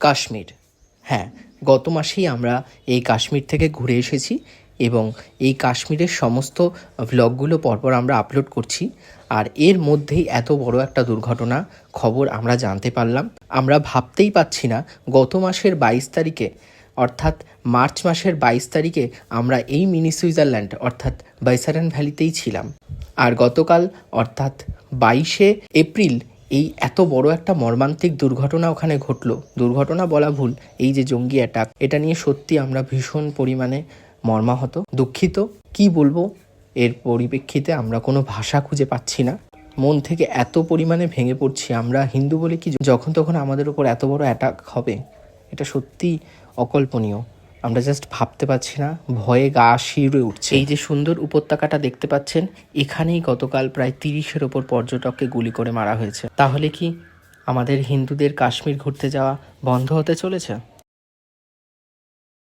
কাশ্মীর। হ্যাঁ গত মাসেই আমরা এই কাশ্মীর থেকে ঘুরে এসেছি এবং এই কাশ্মীরের সমস্ত ভ্লগগুলো পরপর আমরা আপলোড করছি। আর এর মধ্যেই এত বড় একটা দুর্ঘটনা খবর আমরা জানতে পারলাম। আমরা ভাবতেই পাচ্ছি না, গত মাসের বাইশ তারিখে, অর্থাৎ মার্চ মাসের বাইশ তারিখে আমরা এই মিনি সুইজারল্যান্ড, অর্থাৎ বাইসারেন ভ্যালিতেই ছিলাম। আর গতকাল, অর্থাৎ বাইশে এপ্রিল এই এত বড় একটা মর্মান্তিক দুর্ঘটনা ওখানে ঘটলো। দুর্ঘটনা বলা ভুল। এই যে জঙ্গি অ্যাটাক এটা নিয়ে সত্যি আমরা ভীষণ পরিমাণে মর্মাহত, দুঃখিত। কি বলব? এর পরিপ্রেক্ষিতে আমরা কোনো ভাষা খুঁজে পাচ্ছি না। মন থেকে এত পরিমাণে ভেঙে পড়ছি আমরা। হিন্দু বলে কি, যখন তখন আমাদের উপর এত বড় অ্যাটাক হবে, এটা সত্যি অকল্পনীয়। আমরা জাস্ট ভাবতে পারছি না, ভয়ে গা শিউরে উঠছে। এই যে সুন্দর উপত্যকাটা দেখতে পাচ্ছেন, এখানেই গতকাল প্রায় তিরিশের ওপর পর্যটককে গুলি করে মারা হয়েছে। তাহলে কি আমাদের হিন্দুদের কাশ্মীর ঘুরতে যাওয়া বন্ধ হতে চলেছে?